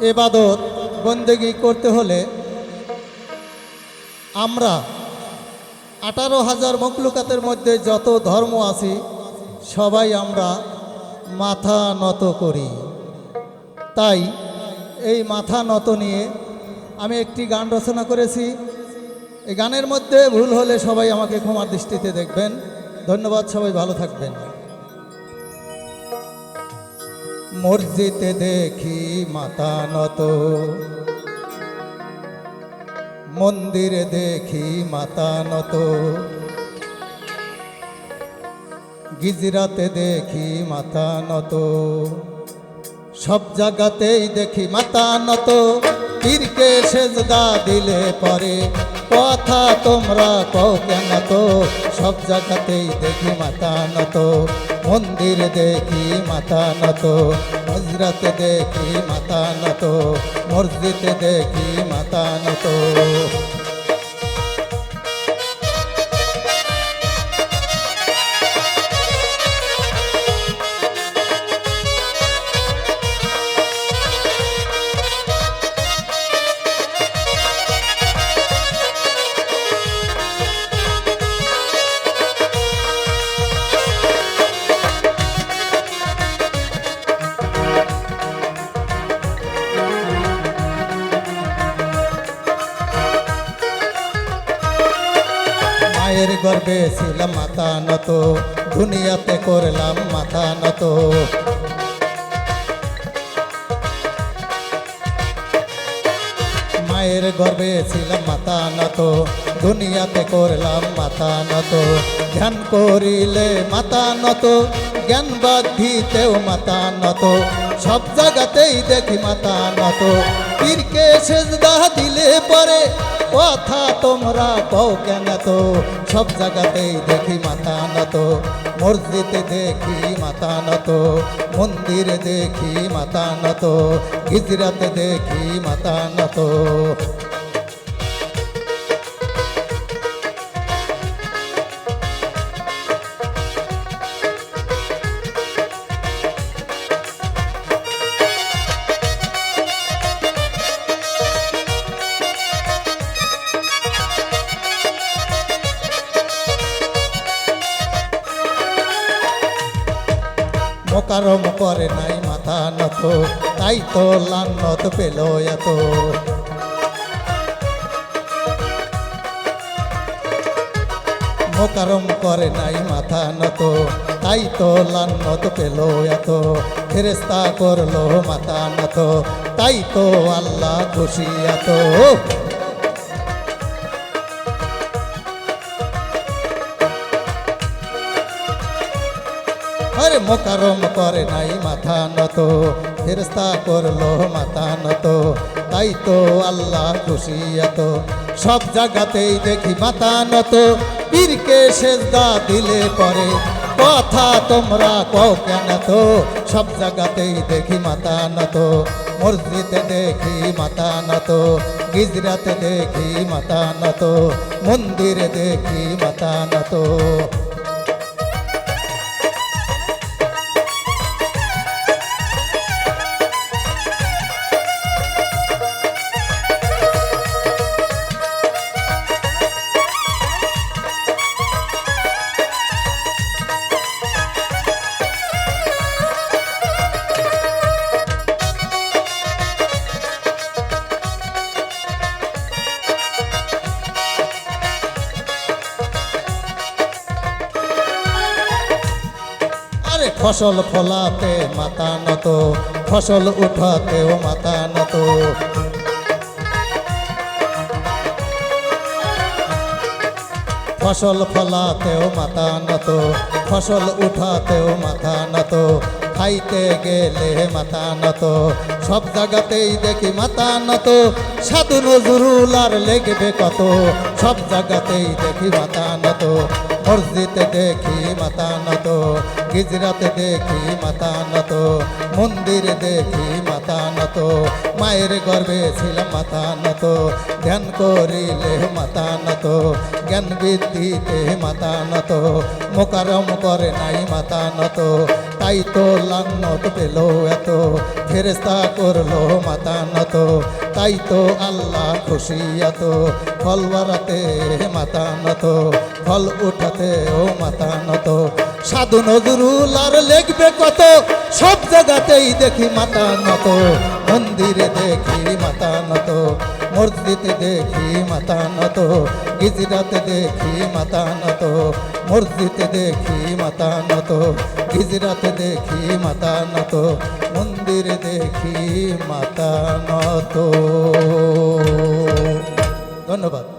এবাদত, বন্দেগি করতে হলে আমরা আঠারো হাজার মকলুকাতের মধ্যে যত ধর্ম আছি, সবাই আমরা মাথা নত করি। তাই এই মাথা নত নিয়ে আমি একটি গান রচনা করেছি। এই গানের মধ্যে ভুল হলে সবাই আমাকে ক্ষমার দৃষ্টিতে দেখবেন। ধন্যবাদ, সবাই ভালো থাকবেন। মসজিদে দেখি মাথা নত। মন্দিরে দেখি মাথা নত। গিজরাতে দেখি মাথা নত। সব জায়গাতেই দেখি মাথা নত। পীরকে সেজদা দিলে পরে কথা তোমরা কেন তো? সব জায়গাতেই দেখি মাথা নত। মন্দিরে দেখি মাথা নত হজরত দেখি মাথা নত মসজিদ দেখি মাথা নত। মায়ের গর্বে ছিলাম মাথা নত, দুনিয়াতে করলাম মাথা নত। মায়ের গর্বে ছিলাম মাথা নত, দুনিয়াতে করলাম মাথা নত। ধ্যান করিলে মাথা নত, জ্ঞান বাধিতেও মাথা নত। সব জায়গাতেই দেখি মাথা নত। পীরকে সেজদা দিলে পরে কথা তোমরা কও কেন তো? সব জায়গাতেই দেখি মাথা নত। মসজিদে দেখি মাথা নত। মন্দিরে দেখি মাথা নত। গিজরাতে দেখি মাথা নত। মোকারম করে নাই, মাথা নত। তাই তো লান্নত পেল এত। মোকারম করে নাই, মাথা নত। তাই তো লান্নত পেল এত। ফেরেস্তা করল মাথা নত। তাই তো আল্লাহ খুশি এত। আরে মোকারম করে নাই, মাথা নত। ফেরস্তা করল, মাথা নত। তাই তো আল্লাহ খুশি এত। সব জায়গাতেই দেখি মাথা নত। পীরকে সেজদা দিলে পরে কথা তোমরা কও কেন তো সব জায়গাতেই দেখি মাথা নত। মসজিদে দেখি মাথা নত। গিজরাতে দেখি মাথা নত। মন্দিরে দেখি মাথা নত। ফসল ফলাতে মাথা নত, ফসল উঠাতেও মাথা নত। ফসল ফলাতেও মাথা নত, ফসল উঠাতেও মাথা নত, খাইতে গেলে মাথা নত, সব জায়গাতেই দেখি মাথা নত, সাধু নজরুল আর লেগবে কত, সব জায়গাতেই দেখি মাথা নত। মসজিদে দেখি মাতা নত, গিজরাতে দেখি মাতা নত, মন্দিরে দেখি মাতা নত, মায়ের গর্বে ছিলাম মাতা নত, ধ্যান করিলে মাতা নত, জ্ঞান বৃদ্ধিতে মাতা নত, মোকারম করে নাই মাতা নত, তাই তো লান্নত পেল এত ফেরেস্তা করল মাতা নত তাই তো আল্লাহ খুশি এত। ফল বাড়াতে মাতা নত, ফল উঠাতে ও মাতা নত। সাধু নজরুল আর লিখবে কত, সব জায়গাতেই দেখি মাতা নত। মন্দিরে দেখি মাতা নত, মসজিদে দেখি মাতা নত গিজরাতে দেখি মাতা নত, মসজিদে দেখি মাতা নত। গিজরাতে দেখি মাতা নত মন্দিরে দেখি মাতা নত। ধন্যবাদ।